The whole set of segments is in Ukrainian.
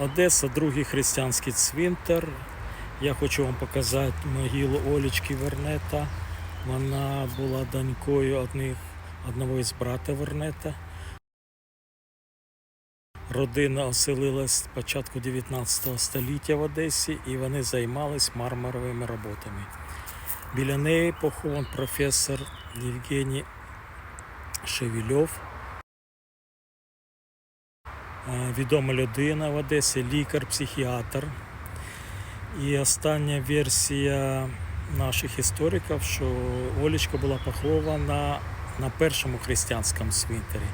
Одеса, другий християнський цвинтар. Я хочу вам показати могилу Олічки Вернета. Вона була донькою одних, одного із брата Вернета. Родина оселилась з початку 19 століття в Одесі і вони займались мармуровими роботами. Біля неї похован професор Євгеній Шевельов. Е, Відома людина в Одесі, лікар, психіатр. І остання версія наших істориків, що Олечка була похована на першому християнському цвинтарі.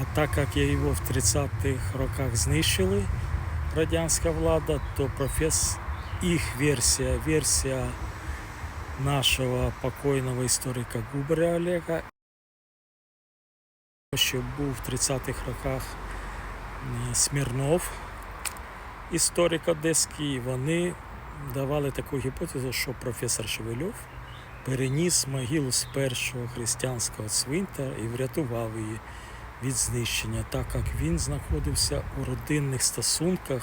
А так як його в 30-х роках знищили радянська влада, то профес... їх версія, версія нашого покойного історика Губаря Олега, що був в 30-х роках Смірнов, історик одеський, вони давали таку гіпотезу, що професор Шевельов переніс могилу з першого християнського цвинтара і врятував її від знищення, так як він знаходився у родинних стосунках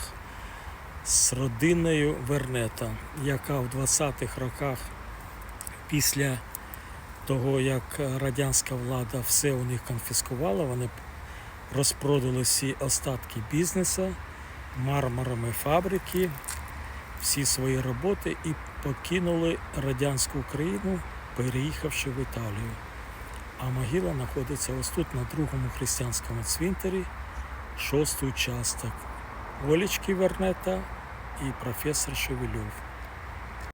з родиною Вернета, яка в 20-х роках після того, як радянська влада все у них конфіскувала, вони розпродали всі остатки бізнесу, мармурами фабрики, всі свої роботи і покинули радянську Україну, переїхавши в Італію. А могила знаходиться ось тут на другому християнському цвинтарі, шостий участок. Олечки Вернета і професор Шевельов.